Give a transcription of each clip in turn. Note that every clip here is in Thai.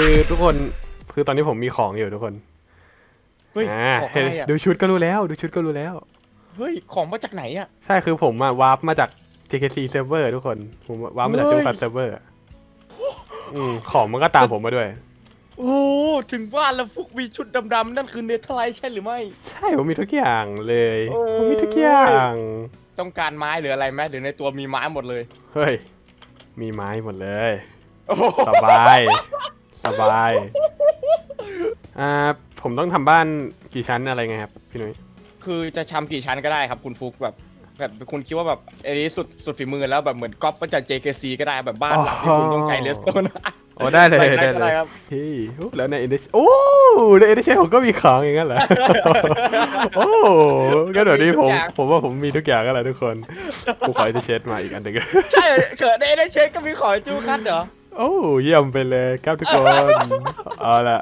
คือทุกคนคือตอนนี้ผมมีของอยู่ทุกคนเฮ้ยอ่าของเห็นอะไรอะดูชุดก็รู้แล้วดูชุดก็รู้แล้ว เฮ้ยของมาจากไหนอะ ใช่คือผมอะวาร์ปมาจาก JKC server ทุกคนผมวาร์ปมาจาก เฮ้จุยกัด server อะอืมของมันก็ตามผมมาด้วย โอ้ถึงบ้านแล้วฟุกมีชุดดำๆนั่นคือเนเธอร์ไลท์ใช่หรือไม่ ใช่ผมมีทุกอย่างเลยโอ้ย ผมมีทุกอย่างต้องการไม้หรืออะไรไหมหรือในตัวมีไม้หมดเลย เฮ้ยมีไม้หมดเลย โอ้โหสบาย สบาย อ่า ผมต้องทำบ้านกี่ชั้นอะไรไงครับ พี่นุ้ยคือจะชำกี่ชั้นก็ได้ครับคุณฟุกแบบ แบบคุณคิดว่าแบบไอ้นี้สุดสุดฝีมือแล้วแบบเหมือนก๊อปมาจาก JKC ก็ได้แบบบ้านหลังที่คุณต้องใจเลสโตน โอ้ได้เลยได้ได้ก็เลได้ยครับพี่โอ้แล้วในเอเดชโอ้ในเอเดชผมก็มีของอย่างนั้นเหรอ โอ้ก็เดี๋ยวนี้ผม ผมว่าผมมีทุกอย่างก็แล้วทุกคน กูขอเอเดชมาอีกอันหนึ่ง ใช่เกิดในเอเชนก็มีของจูคัทเหรอ โอ้เยี่ยมไปเลยครับทุกคนเอาละ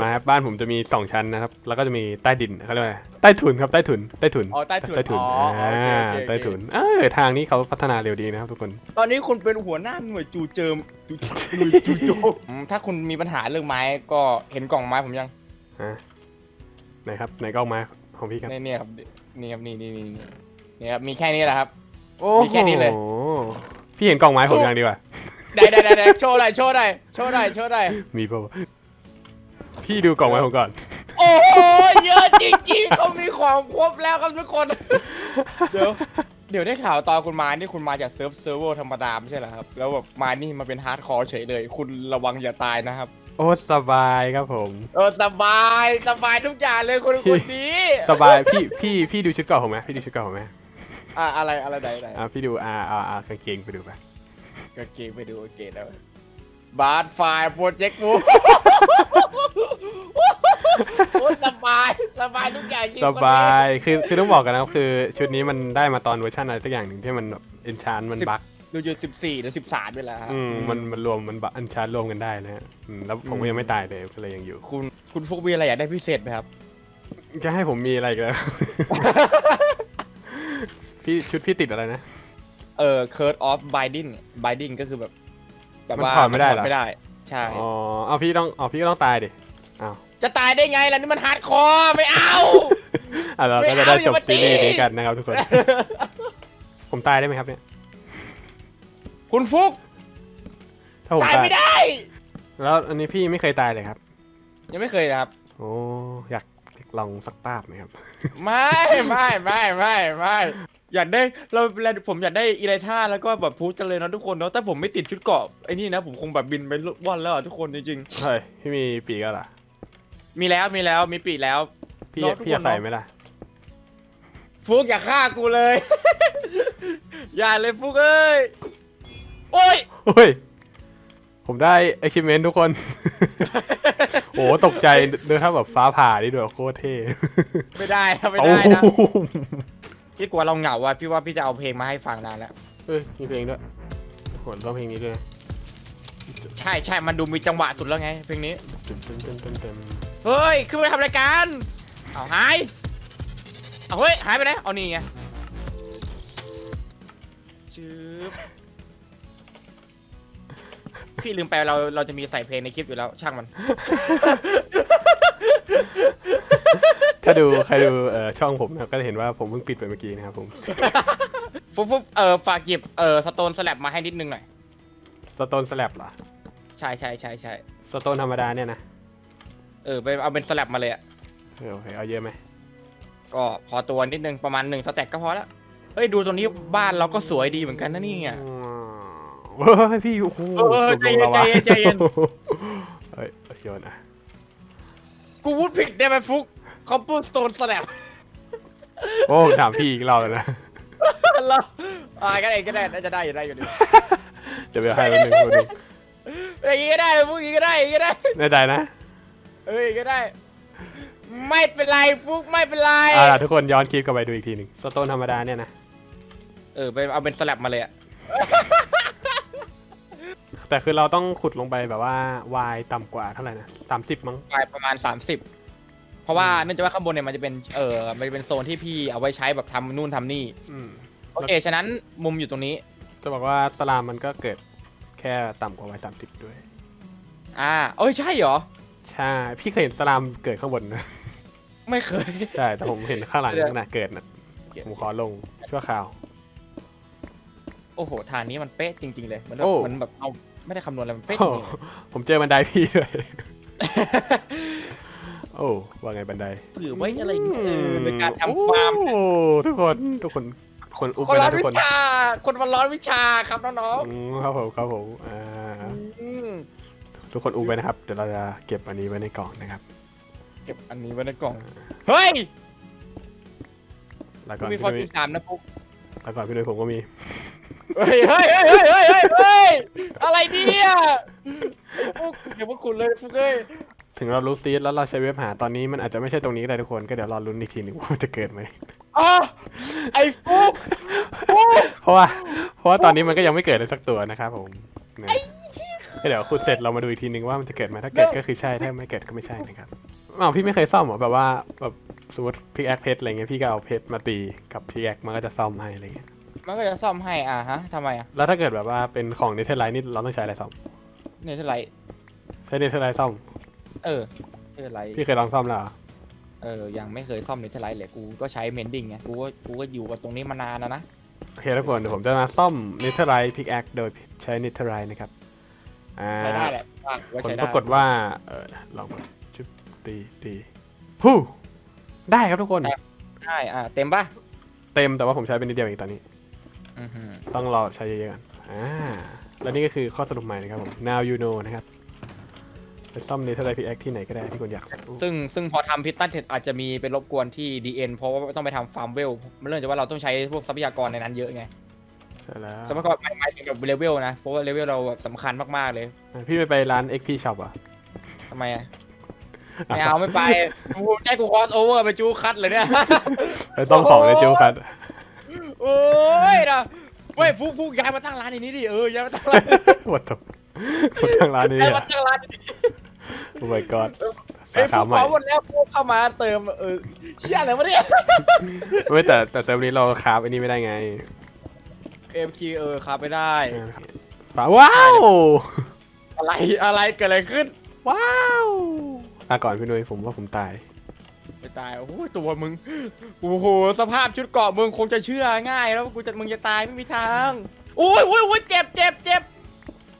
มาครับบ้านผมจะมีสองชั้นนะครับ แล้วก็จะมีใต้ดินเขาเรียกว่าอะไรใต้ถุนครับใต้ถุนใต้ถุนอ๋อใต้ถุนใต้ถุนอ๋อโอเคอ่าโอเคโอเค ใต้ถุนเออทางนี้เขาพัฒนาเร็วดีนะครับทุกคนตอนนี้คุณเป็นหัวหน้าหน่วยจูเจิมจูหน่วยจูโจมอืมถ้าคุณมีปัญหาเรื่องไม้ก็เห็นกล่องไม้ผมยังฮะไหนครับไหนกล้องไม้ของพี่ครับนี่เนี่ยครับนี่ครับนี่นี่นี่นี่นี่ครับมีแค่นี้แหละครับโอ้มีแค่นี้เลยโหพี่เห็นกล้องไม้ผมยังดีกว่า ได้ได้ได้ได้โชว์หน่อยโชว์หน่อยโชว์หน่อยโชว์หน่อยมีเปล่าวะพี่ดูกล่องไม้ผมก่อน โอ้โหเยอะจริงๆเขามีของครบแล้วครับทุกคน เดี๋ยวเดี๋ยวได้ข่าวตอนคุณมานี่คุณมาจากเซิร์ฟเซิร์ฟเวอร์ธรรมดาไม่ใช่เหรอครับ แล้วแบบมานี่มาเป็นฮาร์ดคอร์เฉยเลย คุณระวังอย่าตายนะครับ โอ้สบายครับผม เออสบายสบายทุกอย่างเลยคุณคนนี้สบายพี่พี่พี่ดูชุดเก่าผมไหมพี่ดูชุดเก่าผมไหมอะอะไรอะไรไหนไหนอ่าพี่ดูอ่าอ่าอ่ากางเกงไปดูไป กางเกงไปดูกางเกงแล้ว บาร์ดไฟล์โปรเจกต์มูโอ้ยสบายสบายทุกอย่างจริงสบายคือคือต้องบอกกันนะครับคือชุดนี้มันได้มาตอนเวอร์ชันอะไรสักอย่างหนึ่งที่มันแบบเอนชานมันบั๊กดูอยู่สิบสี่หรือสิบสามไปแล้วครับอืมมันมันรวมมันบั๊กเอนชานรวมกันได้นะฮะอืมแล้วผมก็ยังไม่ตายเลยก็เลยยังอยู่ คุณคุณฟุกมีอะไรอยากได้พิเศษไหมครับ จะให้ผมมีอะไรกันแล้ว พี่ชุดพี่ติดอะไรนะ เออ curse of binding binding ก็คือแบบแบบมันว่าถอดไม่ได้เหรอนถไม่ได้ ใช่ อ๋อเอาพี่ต้องเอาพี่ก็ต้องตายดิอ้าวจะตายได้ไงล่ะนี่มันฮาร์ดคอร์ไม่เอา อะเราไม่ก็จะได้เอาอย่าจบมาตีซีรีส์นี้กันนะครับทุกคน ผมตายได้ไหมครับเนี่ย คุณฟุกถ้าผมตายตายไม่ได้ แล้วอันนี้พี่ไม่เคยตายเลยครับ ยังไม่เคยนะครับ โอ้อยากลองสักป้าบไหมครับ ไม่ไม่ไม่ไม่ไม่ อยากได้เราผมอยากได้อีไลท่าแล้วก็แบบพูดจังเลยนะทุกคนเนาะแต่ผมไม่ติดชุดเกราะไอ้นี่นะผมคงแบบบินไปว่อนแล้วอะทุกคนจริงเฮ้ยพี่มีปีกแล้วเหรอๆมีแล้วมีแล้วมีปีกแล้ว พี่น้องทุกพี่จะคนใส่เนอะไหมล่ะ ฟุกอย่าฆ่ากูเลย อย่าเลยฟุกเอ้ยโอ้ยเฮ้ย ผมได้ achievement ทุกคน โอ้ตกใจเดินถ้าแบบฟ้าผ่านี่ด้วยโคตรเท่ไม่ได้นะไม่โอ้ได้นะโห พี่กลัวเราเหงาอะพี่ว่าพี่จะเอาเพลงมาให้ฟังนานแล้วเฮ้ยมีเพลงด้วยโหร้องเพลงนี้ด้วยใช่ใช่มันดูมีจังหวะสุดแล้วไงเพลงนี้เต็มเต็มเต็มเต็มเต็มเฮ้ยขึ้นมาทำรายการเอาหายเอาเฮ้ยหายไปไหนเอานี่ไงชืบพี่ลืมไปเราเราจะมีใส่เพลงในคลิปอยู่แล้วช่างมัน ถ้าดูใครดูเอ่อช่องผมนะครับก็จะเห็นว่าผมเพิ่งปิดไปเมื่อกี้นะครับผมฟุ๊บฟุ๊บเออฝากหยิบเออสโตนสแลบมาให้นิดนึงหน่อย สโตนสแลบเหรอใช่ใช่ใช่ใช่สโตนธรรมดาเนี่ยนะเออไปเอาเป็นสแลบมาเลยอะ เออโอเคเอาเยอะไหมก็พอตัวนิดนึงประมาณหนึ่งสแต็กก็พอแล้วเฮ้ยดูตรงนี้บ้านเราก็สวยดีเหมือนกันนะนี่ไงเฮ้ยพี่โอ้โหเออใจเย็นลงลาวาใจเย็นใจเย็น เฮ้ยโยนอะ กูพูดผิดได้ไหมฟุก เขาพูดสโตนสแลบโอ้ผมถามพี่อีกรอบแล้วนะแล้วอ่าก็ได้ก็ได้น่าจะได้อยู่ได้อยู่ดีเดี๋ยวไปให้แป๊บนึงแป๊บนึงอย่างงี้ก็ได้พวกนี้ก็ได้อย่างงี้ก็ได้แน่ใจนะเอ้ยก็ได้ ไม่เป็นไรฟุกไม่เป็นไรเอาล่ะทุกคนย้อนคลิปกลับไปดูอีกทีหนึ่งสโตนธรรมดาเนี่ยนะเออไปเอาเป็นสแลบมาเลยอะแต่คือเราต้องขุดลงไปแบบว่าวายต่ำกว่าเท่าไหร่นะสามสิบมั้ง ไปประมาณ 30เพ ราะว่าเนื่องจากว่าข้างบนเนี่ยมันจะเป็นเออมันจะเป็นโซนที่พี่เอาไว้ใช้แบบทำนู่นทำนี่อืมโอเคฉะนั้นมุมอยู่ตรงนี้ จะบอกว่าสลามมันก็เกิดแค่ต่ำกว่าวายสามสิบด้วย อ่าเอ้ยใช่เหรอ ใช่ พี่เคยเห็นสลามเกิดข้างบนนะ ไม่เคย ใช่ แต่ผมเห็นข้างหลังเดี๋ยวนะเกิดนะผมขอลงชั่วคราว โอ้โหทางนี้มันเป๊ะจริง ๆ เลยมันโอ้ มันแบบเอาไม่ได้คำนวณอะไรมันเป๊ะจโอ้ริงๆเลยผมเจอบันไดพี่ด้วยโอ้ว่าไงบันไดเผื่อไว้อะไรอย่างเงี้ยเออในการทำฟาร์มโอ้ทุกคนทุกคนคนอุ้มคนไปร้อนะนทุกวิคนชา คนมันร้อนวิชาครับน้องอืมครับผมครับผมอ่าๆอืมทุกคนอุ้มไปนะครับเดี๋ยวเราจะเก็บอันนี้ไว้ในกล่องนะครับ เก็บอันนี้ไว้ในกล่อง เฮ้ยแล้วกูก่อนมีพี่ฟอร์นุ้จูยนสามนะปุ๊กแล้วก่อนพี่นุ้ยผมก็มีเฮ้ยเฮ้ยเฮ้ยเฮ้ยเฮ้ยเฮ้ยเฮ้ยอะไรเนี่ยปุ๊กเดี๋ยวพวกคุณเลยปุ๊กเอ้ย ถึงเรารู้ซีดแล้วเราใช้เว็บหาตอนนี้มันอาจจะไม่ใช่ตรงนี้ก็ได้ทุกคนก็เดี๋ยวรอลุ้นอีกทีหนึ่งว่ามันจะเกิดไหม อ๋อไอ้ปุ๊กปุ๊กเพราะว่าเพราะว่าตอนนี้มันก็ยังไม่เกิดเลยสักตัวนะครับผมนะก็เดี๋ยวขุดเสร็จเรามาดูอีกทีนึงว่ามันจะเกิดไหมถ้าเกิดก็คือใช่ถ้าไม่เกิดก็ไม่ใช่นะครับอ้าวพี่ไม่เคยซ่อมเหรอแบบว่าแบบสมมติพิกแอคเพชรอะไรเงี้ยพี่ก็เอาเพชรมาตีกับพิกแอคมันก็จะซ่อมให้อะไรเงี้ยมันก็จะซ่อมให้อะฮะทำไมอะแล้วถ้าเกิดแบบว่าเป็นของเนเธอร์ไลน์นี่เราต้องใช้อะไรซ่อมเนี่ยเท่าไหร่ใช้เนเธอร์ไลน์ซ่อม เออเท่าไหร่พี่เคยลองซ่อมแล้วเหรอเออ ยังไม่เคยซ่อมเนเธอร์ไลท์เลย กูก็ใช้เมนดิ้งไง กูก็ กูก็อยู่กับตรงนี้มานานแล้วนะ โอเคทุกคนเดี๋ยวผมจะมาซ่อมเนเธอร์ไลน์พิกแอคโดยใช้เนเธอร์ไลน์นะครับอ่าใช้ได้แหละว่าว่าผลใช้ปได้รากฏว่าเออลองมาชุบตีตีฮู้ได้ครับทุกคน ใช่อ่า เต็มป่ะ เต็มแต่ว่าผมใช้เป็นนิดเดียวเองตอนนี้ อือหือ ต้องรอใช้เยอะๆกันอ่า แล้วนี่ก็คือข้อสรุปใหม่นะครับผม now you know นะครับ ไปซ่อมเนเธอร์ไลน์พิกแอคที่ไหนก็ได้ที่คุณอยากซึ่งซึ่งพอทำพิตตันเสร็จอาจจะมีเป็นรบกวนที่ DN เพราะว่าต้องไปทำฟาร์มเวลมันเรื่องจากว่าเราต้องใช้พวกทรัพยากรในนั้นเยอะไงใช่แล้วทรัพยากรหมายหมายถึงกับเลเวลนะเพราะว่าเลเวลเราแบบสำคัญมากๆเลยอะพี่ไม่ไปร้าน XP Shop อะทำไมอะไม่เอาไม่ไปกูใช้กูคอสโอเวอร์ไปจูคัดเลยเนี่ยไปต้องของในจิวคัทโอ้ยนะเว้ยฟุกฟุกย้ายมาตั้งร้านในนี้ดิเออย้ายมาตั้งร้านวัดตบวัดทางร้านนี้ย้ายอะมาตั้งร้าน โอ้ my god เอ้สายขาฟุกใหม่ขอหมดแล้วฟุกเข้ามาเติมเออเชี่ยอะไรวะเนี่ย ไม่แต่แต่เซิร์ฟนี้เราคราฟอันนี้ไม่ได้ไงเอ็มคีเออครับไม่ได้ ฝาว้าว อะไรอะไรเกิดอะไรขึ้นว้าวลาก่อนพี่นุ้ยผมว่าผมตาย ไม่ตายโอ้โหตัวมึงโอ้โหสภาพชุดเกราะมึงคงจะเชื่อง่าย แล้วว่ากูจะมึงจะตายไม่มีทางโอ้ยโอ้ยโอ้ยเจ็บเจ็บเจ็บ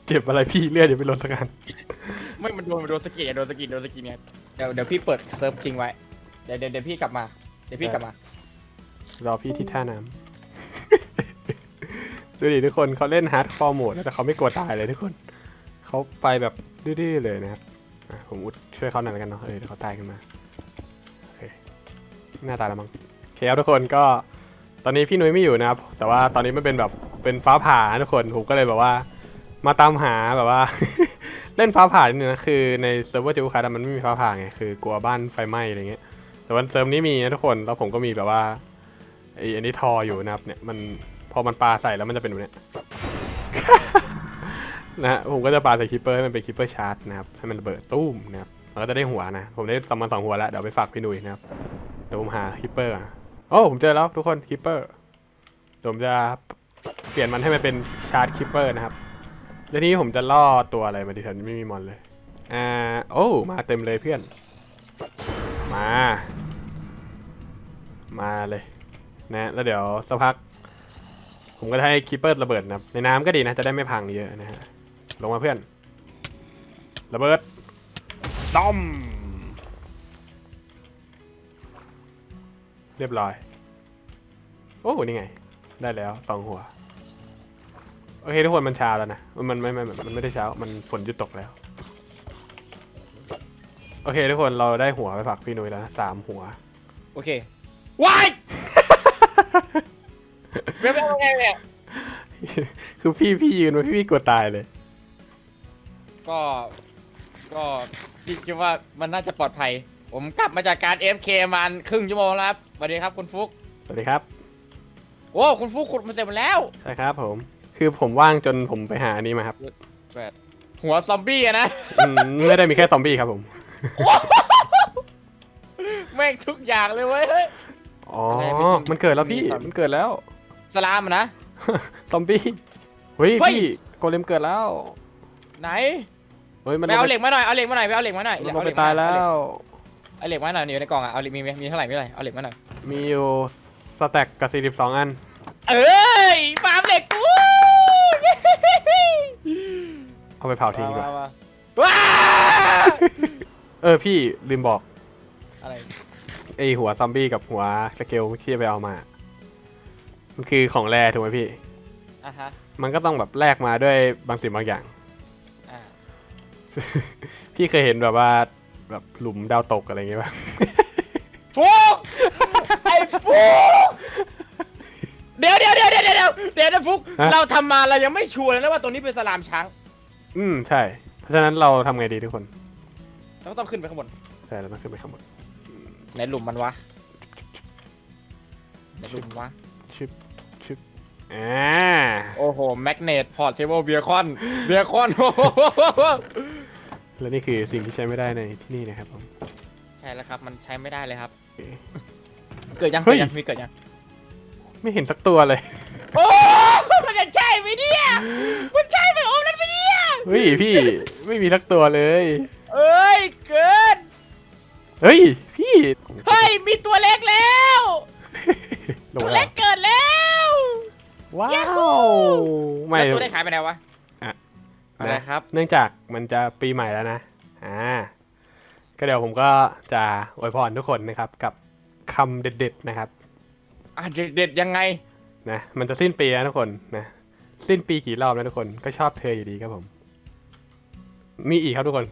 เจ็บอะไรพี่เลือดอย่าไปลดสักกัน ไม่มันโดนมันโดนสะกิดอะโดนสะกิดโดนสะกิดเนี่ยเดี๋ยวเดี๋ยวพี่เปิดเซิร์ฟทิ้งไว้เดี๋ยวเดี๋ยวเดี๋ยวพี่กลับมาเดี๋ยวพี่กลับมา รอพี่ที่ท่าน้ำ ดูดิทุกคนเขาเล่นฮาร์ดคอร์โหมดแต่เขาไม่กลัวตายเลยทุกคน เขาไปแบบดื้อๆเลยนะครับอะผมอุดช่วยเขาหน่อยแล้วกันเนาะเออเดี๋ยวเขาตายขึ้นมาโอเคหน้าตายแล้วมั้งโอเคครับทุกคนก็ตอนนี้พี่นุ้ยไม่อยู่นะครับ แต่ว่าตอนนี้มันเป็นแบบเป็นฟ้าผ่านะทุกคนผมก็เลยแบบว่า มาตามหาแบบว่า เล่นฟ้าผ่าเนี่ยนะคือในเซิร์ฟเวอร์จิวคาร์มันไม่มีฟ้าผ่าไงคือกลัวบ้านไฟไหม้อะไรเงี้ยแต่วันเซิร์ฟนี้มีนะทุกคนแล้วผมก็มีแบบว่าไออันนี้ทออยู่นะครับเนี่ยมันพอมันปลาใส่แล้วมันจะเป็นแบบเนี้ยนะฮะผมก็จะปาใส่คิปเปอร์ให้มันเป็นคิปเปอร์ชาร์จนะครับให้มันระเบิดตุ้มนะครับแล้วก็จะได้หัวนะ ผมได้สองมันสองหัวแล้วเดี๋ยวไปฝากพี่นุ่ยนะครับเดี๋ยวผมหาคิปเปอร์โอ้ผมเจอแล้วทุกคนคิปเปอร์ผมจะเปลี่ยนมันให้มันเป็นชาร์จคิปเปอร์นะครับ แล้วนี้ผมจะล่อตัวอะไรมาดิแถวนี้ไม่มีมอนเลย อ่า โอ้ มาเต็มเลยเพื่อน มา มาเลยนะ แล้วเดี๋ยวสักพัก ผมก็จะให้คิปเปอร์ระเบิดนะครับในน้ำก็ดีนะ จะได้ไม่พังเยอะนะฮะ ลงมาเพื่อน ระเบิดต้อม เรียบร้อย โอ้ นี่ไง ได้แล้วสองหัว โอเคทุกคนมันเช้าแล้วนะ มันไม่ไม่มันไม่ได้เช้า มันฝนหยุดตกแล้ว โอเคทุกคนเราได้หัวไปฝากพี่นุ้ยแล้วนะสามหัว โอเควายเว็บเป็นยังไงเนี่ยคือพี่พี่ยืนไว้พี่พี่กลัวตายเลย ก็ก็พี่คิดว่ามันน่าจะปลอดภัย ผมกลับมาจากการ FK มันครึ่งชั่วโมงแล้วครับสวัสดีครับคุณฟุกสวัสดีครับ โอ้คุณฟุกขุดมาเสร็จหมดแล้ว ใช่ครับผม คือผมว่างจนผมไปหาอันนี้มาครับแปดหัวซอมบี้อะนะ อืมไม่ได้มีแค่ซอมบี้ครับผม แม่งทุกอย่างเลยเว้ยเฮ้ย อ๋อ อะไรไม่ใช่มันเกิดแล้วพี่ มีซอมมันเกิดแล้ว สลามอะนะ ซอมบี้ เฮ้ยเฮ้ย พี่โกเลมเกิดแล้ว ไหนเฮ้ยมันไปเอาเหล็กมาหน่อยเอาเหล็กมาหน่อยไปเอาเหล็กมาหน่อยมันลเอางเหไปล็กมตายแล้เอเหกวเอาเหล็กมาหน่อยนี่อยู่ในกล่องอะเอาเหล็กมีมีมีเท่าไหร่มีเท่าไหร่เอาเหล็กมาหน่อยมีอยู่สแต็กกับ42 อัน เอ้ยฟาร์มเหล็กกู เอาไปเผาทิ้งดีกว่ามามาว้าเออพี่ลืมบอกอะไรไอหัวซอมบี้กับหัวสเกลที่ไปเอามา มันคือของแร่ถูกไหมพี่ อะฮะมันก็ต้องแบบแลกมาด้วยบางสิ่งบางอย่าง อ่าพี่เคยเห็นแบบว่าแบบหลุมดาวตกอะไรอย่างเงี้ยป่ะฟุกไอ้ฟุกเดี๋ยวเดี๋ยวเดี๋ยวเดี๋ยวเดี๋ยวเดี๋ยวนะฟุกฮะ เราทำมาเรายังไม่ชัวร์เลยนะว่าตัวนี้เป็นสลามช้าง อืมใช่ เพราะฉะนั้นเราทำไงดีทุกคนเราก็ต้องขึ้นไปข้างบนใช่เราต้องขึ้นไปข้างบนในหลุมมันวะในหลุมวะชึบชึบอ่าโอ้โหแมกเนตพอร์ตเทเบิลเบียคอนเบียคอนโอ้โหและนี่คือสิ่งที่ใช้ไม่ได้ในที่นี่นะครับผมใช่แล้วครับ มันใช้ไม่ได้เลยครับ โอเค เกิดยังเฮ้เกิย ดยังมีเกิดยังไม่เห็นสักตัวเลย โอ้มันจะใช่ไหมเนี่ยมันใช่ไหมโอ้นั่นไหม เนี่ยเฮ้ยพี่ไม่มีสักตัวเลย เอ้ยเกิน เฮ้ยพี่เฮ้ยมีตัวเล็กแล้ว ลงตัวแล้เล็วกเกิดแล้วว้ายัวกษ์ไม่ แล้วตัวได้ขายไปไหนวะอะอะไรครับ เนื่องจากมันจะปีใหม่แล้วนะ อ่า ก็เดี๋ยวผมก็จะอวยพรทุกคนนะครับ กับคำเด็ดๆนะครับ อะเด็ดเด็ดยังไง นะ มันจะสิ้นปีแล้วทุกคนนะ สิ้นปีกี่รอบแล้วทุกคน ก็ชอบเธออยู่ดีครับผม มีอีกครับทุกคน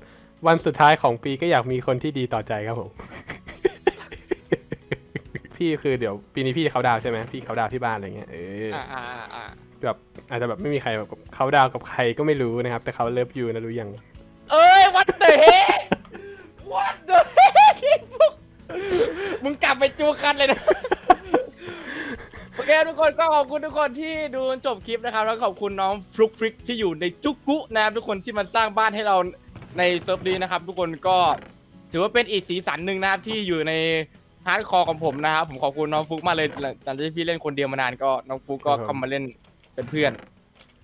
วันสุดท้ายของปีก็อยากมีคนที่ดีต่อใจครับผม พี่คือเดี๋ยวปีนี้พี่เขาดาวน์ใช่ไหมพี่เขาดาวน์ที่บ้านอะไรเงี้ยเอออ่าอ่าอ่าอ่าแบบอาจจะแบบไม่มีใครแบบเขาดาวน์กับใครก็ไม่รู้นะครับ แต่เขาเลิฟยูนะรู้ยังเอ้ย what the heck what the heck มึงกลับไปจูคันเลยนะโอ เคทุกคนก็ขอบคุณทุกคนที่ดูจนจบคลิปนะครับ แล้วขอบคุณน้องฟลุกฟริกที่อยู่ในจุกกุนะครับทุกคนที่มาสร้างบ้านให้เราในเซิร์ฟนี้นะครับ ทุกคนก็ถือว่าเป็นอีกสีสันหนึ่งนะครับที่อยู่ในฮาร์ดคอร์ของผมนะครับผมขอบคุณน้องฟลุกมากเลยหลังจากที่พี่เล่นคนเดียวมานานก็น้องฟลุกก็ครับผมเข้ามาเล่นเป็นเพื่อน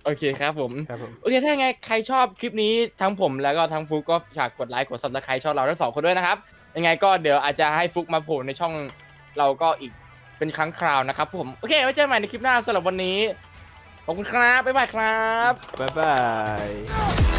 โอเคครับผม ครับผมโอเคถ้ายังไงใครชอบคลิปนี้ทั้งผมแล้วก็ทั้งฟลุกก็ฝากกดไลค์กดซับสไครต์ช่องเราทั้งสองคนด้วยนะครับยังไงก็เดี๋ยวอาจจะให้ฟลุกมาโผล่ในช่องเราก็อีก เป็นครั้งคราวนะครับผมโอเคไว้เจอกันใหม่ในคลิปหน้าสำหรับวันนี้ขอบคุณครับบ๊ายบายครับ บ๊ายบาย